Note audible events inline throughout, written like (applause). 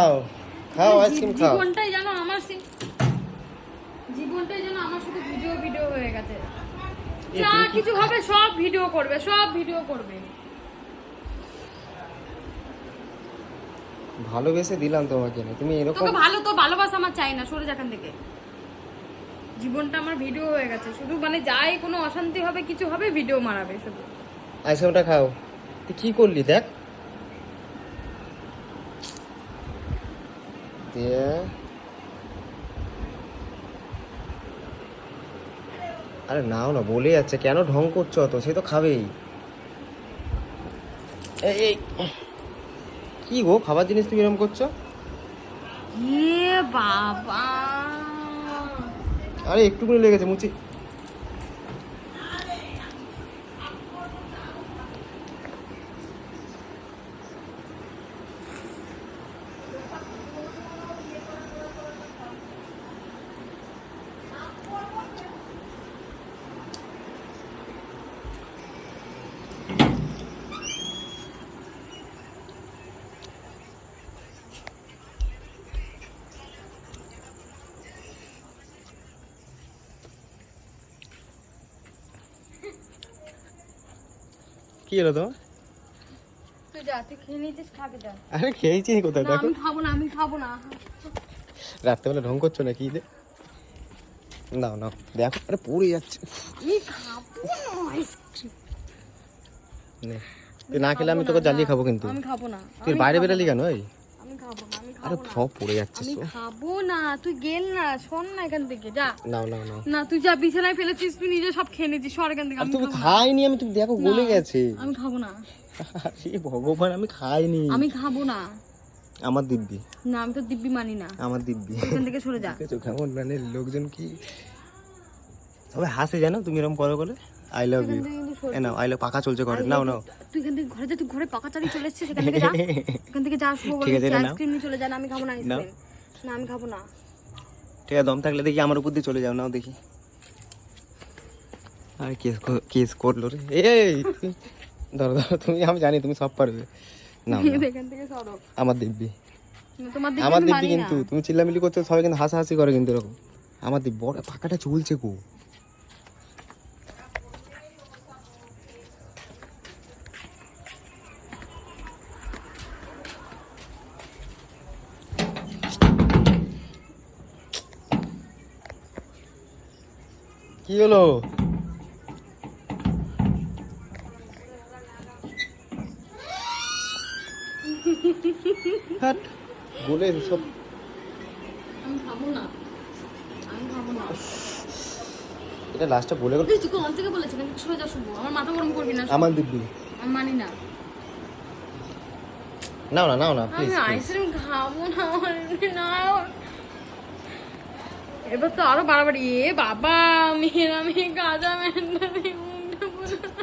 খাও। খাও আইসক্রিম খাও। জীবনটাই আমার জীবনটাই যেন আমার শুধু ভিডিও ভিডিও হয়ে গেছে। যা কিছু হবে সব ভিডিও করবে সব ভিডিও করবে। ভালোবেসে দিলাম তোমাকে না। তুমি এরকম তোকে ভালো তো ভালোবাসা আমার চাই না সরে যাখান থেকে। জীবনটা আমার ভিডিও হয়ে গেছে। শুধু মানে যাই কোনো অশান্তি হবে কিছু হবে ভিডিও মারাবে শুধু। আইসক্রিমটা খাও। তুই কি করলি দেখ? দিয়ে আরে নাও না বলে যাচ্ছে কেন ঢং করছ অত? সে তো খাবেই। এই কি গো খাবার জিনিস তুমি এরকম করছ? বাবা। আরে একটুকুনি লেগেছে মুচি। কি হলো তোমার? তুই যা তুই খেয়ে নিয়েছিস খাবে যা। আরে খেয়েছি কোথায়? না দেখো। আমি খাব না আমি খাব না। রাত্রেবেলা ঢং করছ না কি যে? নাও নাও দেখো। আরে পড়ে যাচ্ছে। আমি খাব না আইসক্রিম। নে। তুই না খেলে আমি তোকে জ্বালিয়ে খাব কিন্তু। আমি খাব না। তুই বাইরে বেরালি কেন এই? আমি খাব না আমি আরে খাব না। সব পড়ে যাচ্ছে আমি খাব না তুই গেল না শোন না এখান থেকে যা। নাও নাও নাও। না তুই যা বিছানায় ফেলেছিস তুই নিজে সব খেয়ে নিয়েছিস সর এখান থেকে আমি তুমি খাব না। খাইনি আমি তুমি দেখো গলে গেছে। আমি খাব না। আরে ভগবান আমি খাইনি। আমি খাব না। আমার দিব্যি। না আমি তো দিব্যি মানি না। আমার দিব্যি। এখান থেকে সরে যা। দেখেছ কেমন মানে লোকজন কি? সবাই হাসে জানো তুমি এরকম করো বলে? I love you I love পাকা চলছে ঘরে। নাও নাও। তুই এখান থেকে ঘরে যা তুই ঘরে পাকা চালি চলে এসেছিস এখান থেকে যা। (laughs) এখান থেকে যা শুভ ঠিক আছে, আইসক্রিম নিয়ে চলে যা আমি খাব না আইসক্রিম না আমি খাব না। ঠিক আছে দম থাকলে দেখি আমার উপর দিয়ে চলে যাও নাও দেখি। আর কেস কেস করল রে এই ধরো ধরো তুমি আমি জানি তুমি সব পারবে। না আমার দিব্যি। আমার আমি দিব্যি কিন্তু তুমি চিল্লামিল্লি করছ সবাই কিন্তু হাসাহাসি করে কিন্তু এরকম। আমার দিব্যি বড় পাকাটা চলছে গো কি হলো? বলে সব আমি খাব না। আমি খাব না। এটা লাস্টটা বলে গেল। তুই তুই কোন থেকে বলেছিস এখান থেকে শুভ আমার মাথা গরম করবি না। আমার দিব্যি। আমি মানি না। নাও না নাও না আমি প্লিজ আইসক্রিম খাব না না। এবার তো আরও বাড়াবাড়ি। এ বাবা মেয়ের আমি গাজা মেয়েটা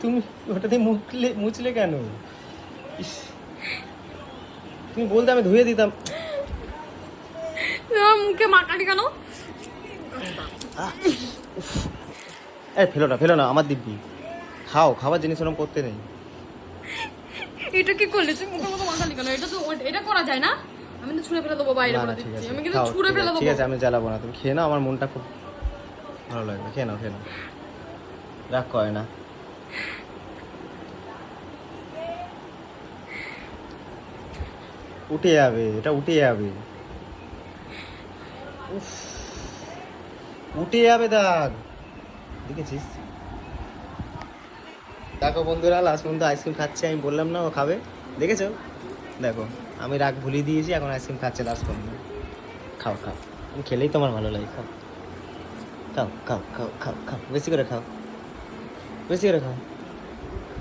তুমি ওটাতে মুছলে মুছলে কেন? তুমি বলতে আমি ধুয়ে দিতাম। মুখে মাকাটি কেন? এই ফেলো না ফেলো না আমার দিব্যি। খাও খাবার জিনিস ওরকম করতে নেই। এটা কি করলে? তুই মুখের মতো মাখালি কেন? এটা তো এটা করা যায় না? আমি তো ছুঁড়ে ফেলে দেবো বাইরে করে দিচ্ছি। আমি কিন্তু ছুঁড়ে ফেলে আছে, ঠিক আছে আমি জ্বালাবো না। তুমি খেয়ে নাও আমার মনটা খুব ভালো লাগবে। খেয়ে নাও খেয়ে নাও। রাগ করে না। উঠে যাবে এটা উঠে যাবে। উঠে যাবে দাগ দেখেছিস? দেখো বন্ধুরা লাস্ট পর্যন্ত আইসক্রিম খাচ্ছে আমি বললাম না ও খাবে। দেখেছ? দেখো। আমি রাগ ভুলিয়ে দিয়েছি, এখন আইসক্রিম খাচ্ছে লাস্ট পর্যন্ত। খাও খাও। আমি খেলেই তোমার ভালো লাগে, খাও। খাও খাও খাও খাও খাও। বেশি করে খাও। বেশি করে খাও।